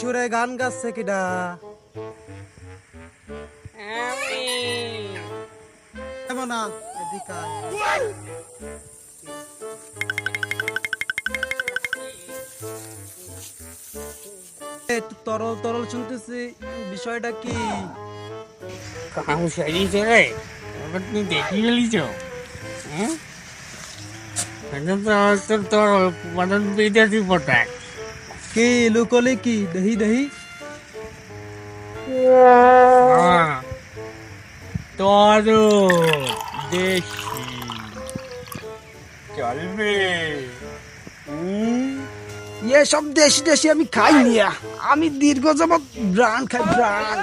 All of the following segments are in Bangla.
সুরে গান গাচ্ছে কিডা? তরল তরল শুনতেছি, বিষয়টা কি? কাম এবার তুই দেখি গেলিছ হ্যাঁ তো তোর মানে বিদেশি পটাক কি লুকলি কি দেহি দেহি? তোর দেশি। চলবে। ইয়ে সব দেশি দেশি আমি খাই নিয়া আমি দীর্ঘ যাবত ব্রান্ড খাই ব্রান্ড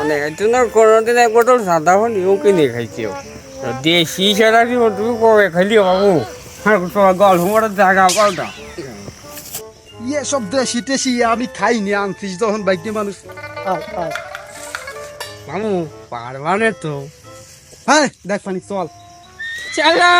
অনেক না কোনোদিন এক বোতল সাদা পানি ওকে নিয়ে খাইছিও। দেশি সাদা দিব তুমি কবে খাইলি বাবু? আর তোমার গল্প জায়গা গল্পটা ইয়ে সব দেশি টেশি আমি খাই নিয়া আনছিস যখন বাইকে মানুষ। মামু পারবানে তো। হ্যাঁ দেখ পানি চল। চলো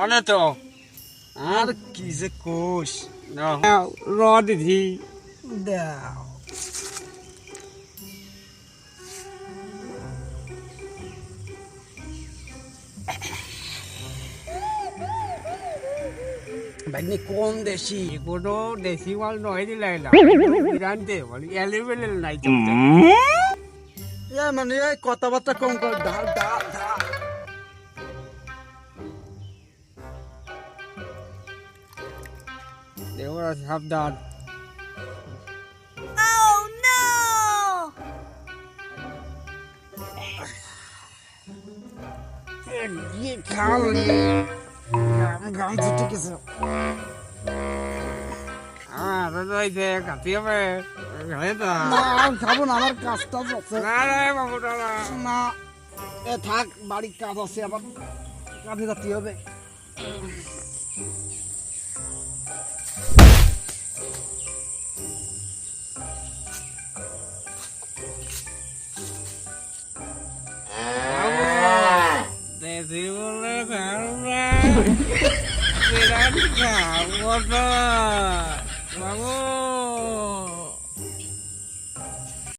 পারবানে তো। আর কি যে কোষ র দিদি দাও। বাইকনি কোন দেশি। কোনো দেশি মাল নয় দিলাই না। জানতে বলি এলিভেলেল নাই এ মানে এই কথাবার্তা কম কর। ডাল ডাল ডাল cả tiếp về hết না rồi আমি খাব না আমার কাজটা আছে। Ra đây mà một đó là না এ থাক বাড়ির কাজ আছে আবার কাজে যেতে হবে। Khảo ra Vì